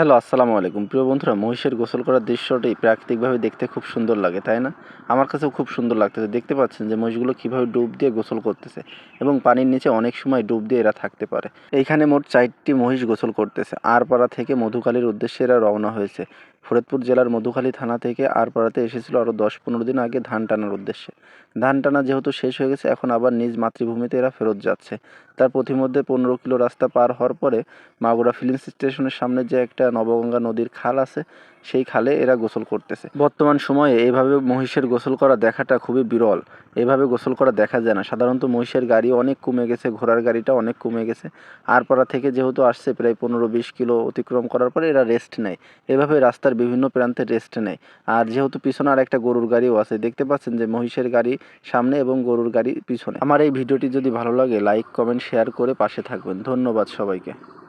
Hello, আসসালামু আলাইকুম। প্রিয় বন্ধুরা, মহিষের গোসল করার দৃশ্যটি প্রাকৃতিকভাবে দেখতে খুব সুন্দর লাগে, তাই না? আমার কাছেও খুব সুন্দর লাগতেছে। দেখতে পাচ্ছেন যে মহিষগুলো কীভাবে ডুব দিয়ে গোসল করতেছে এবং পানির নিচে অনেক সময় ডুব দিয়ে এরা থাকতে পারে। এইখানে মোট চারটি মহিষ গোসল করতেছে। আরপাড়া থেকে মধুকালীর উদ্দেশ্যে এরা রওনা হয়েছে। ফরিদপুর জেলার মধুখালী থানা থেকে আরপাড়াতে এসেছিল আরও দশ পনেরো দিন আগে ধান টানার উদ্দেশ্যে। ধান টানা যেহেতু শেষ হয়ে গেছে, এখন আবার নিজ মাতৃভূমিতে এরা ফেরত যাচ্ছে। তার পথিমধ্যে পনেরো কিলো রাস্তা পার হওয়ার পরে মাগুরা ফিলিংস স্টেশনের সামনে যে একটা নবগঙ্গা নদীর খাল আছে, সেই খালে এরা গোসল করতেছে। বর্তমান সময়ে এইভাবে মহিষের গোসল করা দেখাটা খুবই বিরল। এভাবে গোসল করা দেখা যায় না। সাধারণত মহিষের গাড়ি অনেক কমে গেছে, ঘোড়ার গাড়িটা অনেক কমে গেছে। আরপাড়া থেকে যেহেতু আসছে প্রায় পনেরো বিশ কিলো অতিক্রম করার পরে এরা রেস্ট নেয়। এভাবে রাস্তার বিভিন্ন প্রান্তে রেস্ট নেয়। আর যেহেতু পিছনে আর একটা গরুর গাড়িও আছে, দেখতে পাচ্ছেন যে মহিষের গাড়ি সামনে এবং গরুর গাড়ি পিছনে। আমার এই ভিডিওটি যদি ভালো লাগে লাইক কমেন্ট শেয়ার করে পাশে থাকবেন। ধন্যবাদ সবাইকে।